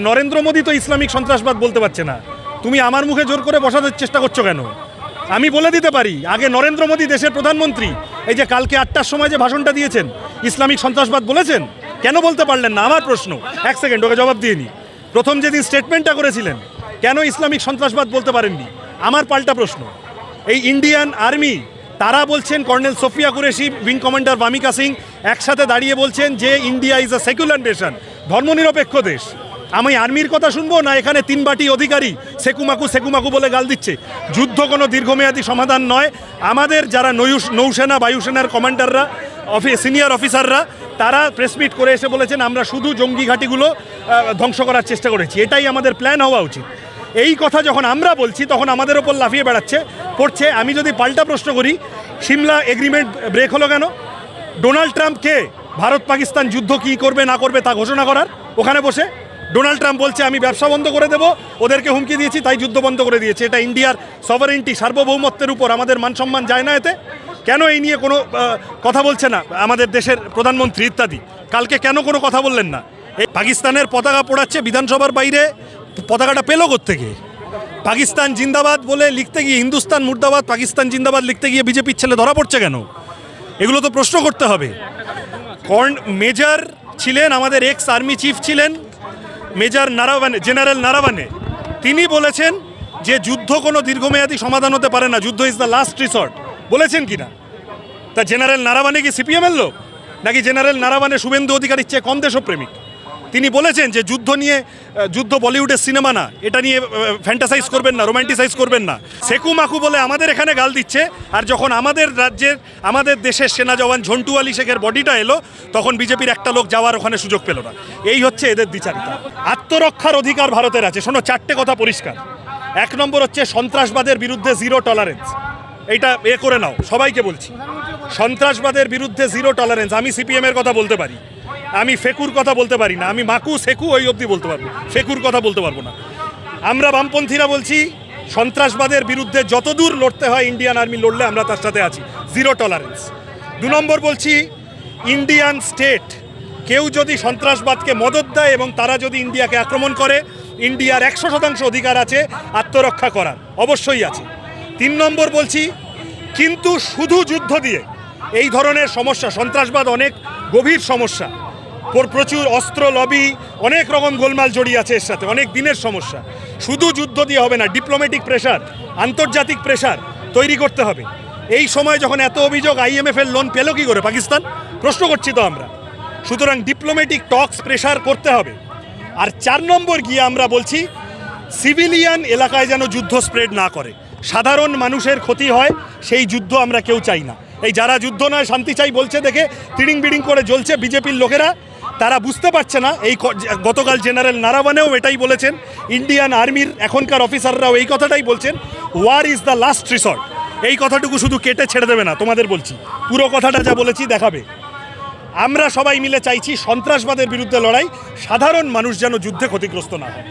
নরেন্দ্র মোদী তো ইসলামিক সন্ত্রাসবাদ বলতে পারছে না। তুমি আমার মুখে জোর করে বসানোর চেষ্টা করছ কেন? আমি বলে দিতে পারি, আগে নরেন্দ্র মোদী দেশের প্রধানমন্ত্রী, এই যে কালকে আটটার সময় যে ভাষণটা দিয়েছেন, ইসলামিক সন্ত্রাসবাদ বলেছেন? কেন বলতে পারলেন না? আমার প্রশ্ন, এক সেকেন্ড, ওকে জবাব দিয়ে নি। প্রথম যেদিন স্টেটমেন্টটা করেছিলেন, কেন ইসলামিক সন্ত্রাসবাদ বলতে পারেননি? আমার পাল্টা প্রশ্ন। এই ইন্ডিয়ান আর্মি তারা বলছেন colonel Sofia Qureshi wing commander Vyomika Singh, একসাথে দাঁড়িয়ে বলছেন যে India is a secular nation ধর্মনিরপেক্ষ দেশ। আমি আর্মির কথা শুনব না এখানে তিন বাটি অধিকারী সেকুমাকু সেকুমাকু বলে গাল দিচ্ছে। যুদ্ধ কোনো দীর্ঘমেয়াদী সমাধান নয়। আমাদের যারা নৌস নৌসেনা, বায়ুসেনার কমান্ডাররা, অফি সিনিয়র অফিসাররা, তারা প্রেসমিট করে এসে বলেছেন, আমরা শুধু জঙ্গি ঘাঁটিগুলো ধ্বংস করার চেষ্টা করেছি। এটাই আমাদের প্ল্যান হওয়া উচিত। এই কথা যখন আমরা বলছি, তখন আমাদের ওপর লাফিয়ে বেড়াচ্ছে, পড়ছে। আমি যদি পাল্টা প্রশ্ন করি, সিমলা এগ্রিমেন্ট ব্রেক হলো কেন? ডোনাল্ড ট্রাম্পকে ভারত পাকিস্তান যুদ্ধ কি করবে, না করবে তা ঘোষণা করার? ওখানে বসে ডোনাল্ড ট্রাম্প বলছে, আমি ব্যবসা বন্ধ করে দেবো, ওদেরকে হুমকি দিয়েছি, তাই যুদ্ধ বন্ধ করে দিয়েছি। এটা ইন্ডিয়ার সভারেন্টি সার্বভৌমত্বের উপর। আমাদের মান সম্মান যায় না এতে। কেন এই নিয়ে কোনো কথা বলছে না আমাদের দেশের প্রধানমন্ত্রী ইত্যাদি? কালকে কেন কোনো কথা বললেন না? এই পাকিস্তানের পতাকা পোড়াচ্ছে বিধানসভার বাইরে, পতাকাটা পেল থেকে পাকিস্তান জিন্দাবাদ বলে লিখতে গিয়ে, হিন্দুস্তান মুর্দাবাদ, পাকিস্তান জিন্দাবাদ লিখতে গিয়ে বিজেপির ছেলে ধরা পড়ছে কেন? এগুলো তো প্রশ্ন করতে হবে। কর্ন মেজর ছিলেন, আমাদের এক্স আর্মি চিফ ছিলেন। মেজর নারাবানে জেনারেল নারাবানে তিনি বলেছেন যে যুদ্ধ কোনো দীর্ঘমেয়াদী সমাধান হতে পারে না। যুদ্ধ ইজ দ্য লাস্ট রিসর্ট বলেছেন কি না তা জেনারেল নারাবানে কি সিপিএমের লোক? নাকি জেনারেল নারাবানে শুভেন্দু অধিকারীর চেয়ে কম দেশপ্রেমিক? তিনি বলেছেন যে যুদ্ধ নিয়ে যুদ্ধ বলিউডের সিনেমা না। এটা নিয়ে ফ্যান্টাসাইজ করবেন না, রোমান্টিসাইজ করবেন না। সেকু মাকু বলে আমাদের এখানে গাল দিচ্ছে, আর যখন আমাদের রাজ্যের, আমাদের দেশের সেনা জওয়ান ঝন্টু আলী শেখের বডিটা এলো, তখন বিজেপির একটা লোক যাওয়ার ওখানে সুযোগ পেল না। এই হচ্ছে এদের দ্বিচারিতা। আত্মরক্ষার অধিকার ভারতের আছে। শোনো, চারটে কথা পরিষ্কার। এক নম্বর হচ্ছে সন্ত্রাসবাদের বিরুদ্ধে জিরো টলারেন্স। এইটা এ করে নাও, সবাইকে বলছি। সন্ত্রাসবাদের বিরুদ্ধে জিরো টলারেন্স। আমি সিপিএমের কথা বলতে পারি। আমি ফেকুর কথা বলতে পারি না, আমি মাকু সেকু ওই অবধি বলতে পারব। ফেকুর কথা বলতে পারব না। আমরা বামপন্থীরা বলছি, সন্ত্রাসবাদের বিরুদ্ধে যতদূর লড়তে হয় ইন্ডিয়ান আর্মি লড়লে আমরা তার সাথে আছি, জিরো টলারেন্স। দু নম্বর বলছি, ইন্ডিয়ান স্টেট কেউ যদি সন্ত্রাসবাদকে মদত দেয় এবং তারা যদি ইন্ডিয়াকে আক্রমণ করে, ইন্ডিয়ার একশো শতাংশ অধিকার আছে আত্মরক্ষা করার, অবশ্যই আছে। তিন নম্বর বলছি, কিন্তু শুধু যুদ্ধ দিয়ে এই ধরনের সমস্যা, সন্ত্রাসবাদ অনেক গভীর সমস্যা। প্রচুর, অস্ত্র, লবি, অনেক রকম গোলমাল জড়িয়ে আছে এর সাথে, অনেক দিনের সমস্যা। শুধু যুদ্ধ দিয়ে হবে না ডিপ্লোম্যাটিক প্রেশার আন্তর্জাতিক প্রেশার তৈরি করতে হবে। এই সময় যখন এত অভিযোগ আইএমএফ এর লোন পেল কি করে পাকিস্তান? প্রশ্ন করছি তো আমরা। সুতরাং ডিপ্লোম্যাটিক টক্স প্রেশার করতে হবে। আর চার নম্বর গিয়ে আমরা বলছি সিভিলিয়ান এলাকায় যেন যুদ্ধ স্প্রেড না করে। সাধারণ মানুষের ক্ষতি হয়, সেই যুদ্ধ আমরা কেউ চাই না। এই যারা যুদ্ধ নয়, শান্তি চাই বলছে দেখে তিড়িং বিড়িং করে জ্বলছে বিজেপির লোকেরা। তারা বুঝতে পারছে না, এই গতকাল জেনারেল নারাবানেও এটাই বলেছেন, ইন্ডিয়ান আর্মির এখনকার অফিসাররাও এই কথাটাই বলছেন war is the last resort এই কথাটুকু শুধু কেটে ছেড়ে দেবে না, তোমাদের বলছি, পুরো কথাটা যা বলেছি দেখাবে। আমরা সবাই মিলে চাইছি সন্ত্রাসবাদের বিরুদ্ধে লড়াই, সাধারণ মানুষ যেন যুদ্ধে ক্ষতিগ্রস্ত না হয়।